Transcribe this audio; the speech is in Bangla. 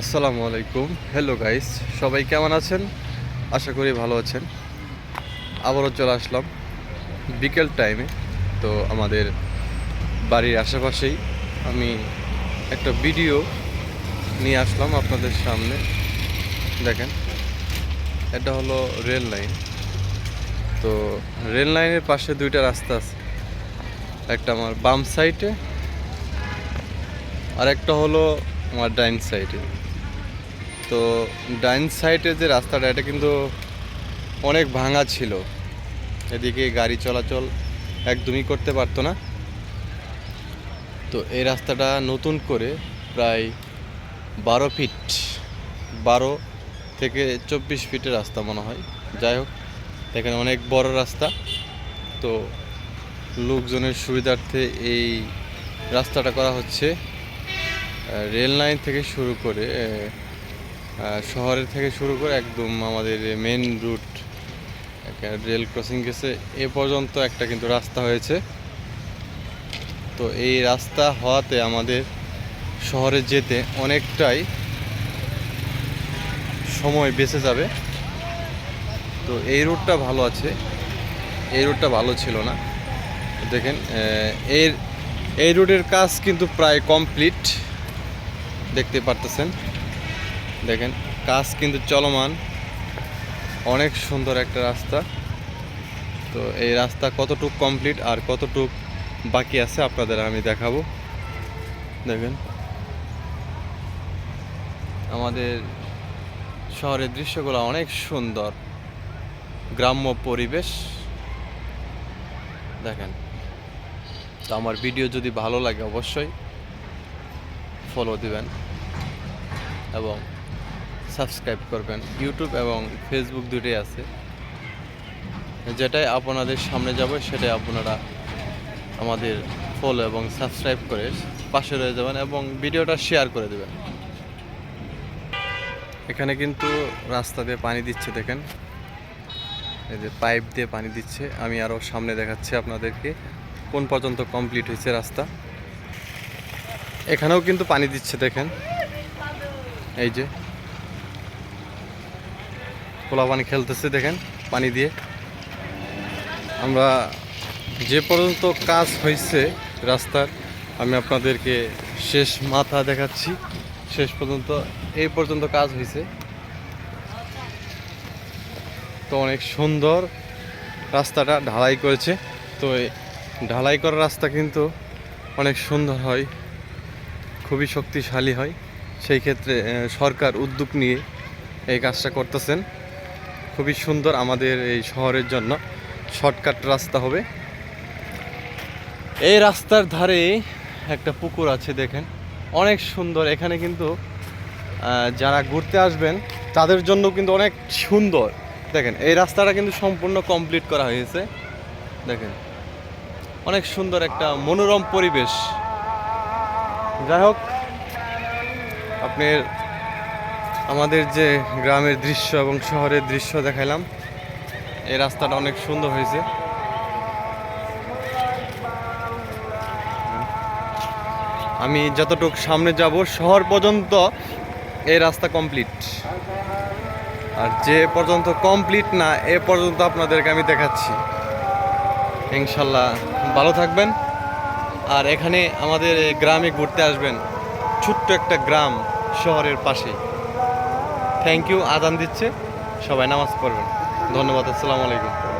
আসসালামু আলাইকুম। হ্যালো গাইস সবাই কেমন আছেন? আশা করি ভালো আছেন। আবারও চলে আসলাম বিকেল টাইমে তো আমাদের বাড়ির আশেপাশেই আমি একটা ভিডিও নিয়ে আসলাম আপনাদের সামনে। দেখেন, এটা হলো রেল লাইন তো রেল লাইনের পাশে দুইটা রাস্তা আছে। একটা আমার বাম সাইডে আর একটা হলো আমার ডাইন সাইডে তো ডাইন সাইডে যে রাস্তাটা, এটা কিন্তু অনেক ভাঙা ছিল। এদিকে গাড়ি চলাচল একদমই করতে পারতো না। তো এই রাস্তাটা নতুন করে প্রায় বারো ফিট, বারো থেকে চব্বিশ ফিটের রাস্তা মনে হয়। যাই হোক, এখানে অনেক বড় রাস্তা। তো লোকজনের সুবিধার্থে এই রাস্তাটা করা হচ্ছে। রেল লাইন থেকে শুরু করে শহরের থেকে শুরু করে একদম আমাদের মেন রুট রেল ক্রসিং গেছে, এ পর্যন্ত একটা কিন্তু রাস্তা হয়েছে। তো এই রাস্তা হওয়াতে আমাদের শহরে যেতে অনেকটাই সময় বেঁচে যাবে। তো এই রুটটা ভালো আছে, এই রুটটা ভালো ছিল না। দেখেন এর, এই রুটের কাজ কিন্তু প্রায় কমপ্লিট দেখতে পারতেছেন। দেখেন, কাজ কিন্তু চলমান। অনেক সুন্দর একটা রাস্তা। তো এই রাস্তা কতটুক কমপ্লিট আর কতটুক বাকি আছে আপনাদের আমি দেখাবো। দেখেন। আমাদের শহরের দৃশ্যগুলো অনেক সুন্দর। গ্রাম্য পরিবেশ। দেখেন। তো আমার ভিডিও যদি ভালো লাগে অবশ্যই ফলো দিবেন। এবং সাবস্ক্রাইব করবেন। ইউটিউব এবং ফেসবুক দুটোই আছে। যেটাই আপনাদের সামনে যাবে, সেটাই আপনারা আমাদের ফলো এবং সাবস্ক্রাইব করে পাশে রয়ে যাবেন এবং ভিডিওটা শেয়ার করে দেবেন। এখানে কিন্তু রাস্তা দিয়ে পানি দিচ্ছে, দেখেন। এই যে পাইপ দিয়ে পানি দিচ্ছে। আমি আরও সামনে দেখাচ্ছি আপনাদেরকে কোন পর্যন্ত কমপ্লিট হয়েছে রাস্তা। এখানেও কিন্তু পানি দিচ্ছে, দেখেন। এই যে খোলা পানি খেলতেছে, দেখেন, পানি দিয়ে। আমরা যে পর্যন্ত কাজ হয়েছে রাস্তার, আমি আপনাদেরকে শেষ মাথা দেখাচ্ছি। শেষ পর্যন্ত, এই পর্যন্ত কাজ হয়েছে তো অনেক সুন্দর রাস্তাটা ঢালাই করেছে। তো ঢালাই করা রাস্তা কিন্তু অনেক সুন্দর হয়, খুবই শক্তিশালী হয়। সেই ক্ষেত্রে সরকার উদ্যোগ নিয়ে এই কাজটা করতেছেন। খুবই সুন্দর আমাদের এই শহরের জন্য। শর্টকাট রাস্তা হবে। এই রাস্তার ধারে একটা পুকুর আছে দেখেন। অনেক সুন্দর। এখানে কিন্তু যারা ঘুরতে আসবেন, তাদের জন্য কিন্তু অনেক সুন্দর। দেখেন, এই রাস্তাটা কিন্তু সম্পূর্ণ কমপ্লিট করা হয়েছে। দেখেন, অনেক সুন্দর একটা মনোরম পরিবেশ। যাই হোক, আপনার আমাদের যে গ্রামের দৃশ্য এবং শহরের দৃশ্য দেখাইলাম, এই রাস্তাটা অনেক সুন্দর হয়েছে। আমি যতটুক সামনে যাব, শহর পর্যন্ত এই রাস্তা কমপ্লিট আর যে পর্যন্ত কমপ্লিট না, এ পর্যন্ত আপনাদেরকে আমি দেখাচ্ছি। ইনশাল্লাহ ভালো থাকবেন। আর এখানে আমাদের গ্রামে ঘুরতে আসবেন, ছোট্ট একটা গ্রাম শহরের পাশে। থ্যাংক ইউ আদান দিচ্ছে। সবাই নামাজ পড়বেন। ধন্যবাদ আসসালামু আলাইকুম।